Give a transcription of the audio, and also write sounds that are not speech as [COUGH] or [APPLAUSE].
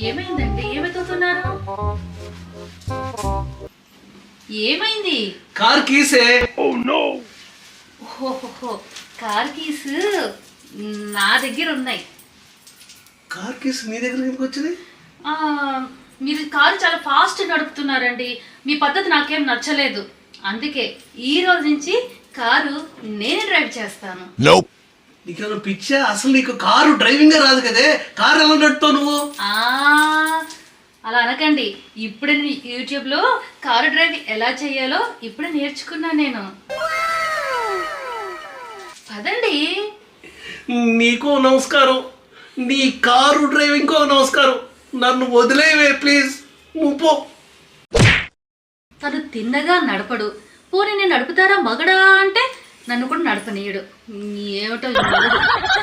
ఏమైందండి? ఏమెత్తుతున్నారు ఏమైంది? Car కీసే. Car keys నా దగ్గర ఉన్నాయి. కార్ కీస్ మీ దగ్గర ఎందుకు వచ్చింది? ఆ, మీరు కారు చాలా ఫాస్ట్ నడుపుతున్నారండి. మీ పద్ధతి నాకేం నచ్చలేదు. అందుకే ఈ రోజు నుంచి కారు నేనే డ్రైవ్ చేస్తాను. నీకేమైనా పిచ్చా? అసలు నీకు కారు డ్రైవింగ్ రాదు కదే. కారు ఎలా నడుపుతావు నువ్వు? ఆ అలా అనకండి. ఇప్పుడే నీ- యూట్యూబ్లో కారు డ్రైవ్ ఎలా చేయాలో ఇప్పుడే నేర్చుకున్నా నేను. పదండి. నీకో నమస్కారం. నీ కారు డ్రైవింగ్ కో నమస్కారం. నన్ను వదిలేవే ప్లీజ్. ముప్పో తను తిన్నగా నడపడు. పోనీ నేను నడుపుతారా మగడా అంటే నన్ను కూడా నడపనీయడు. ఏమిటో [LAUGHS]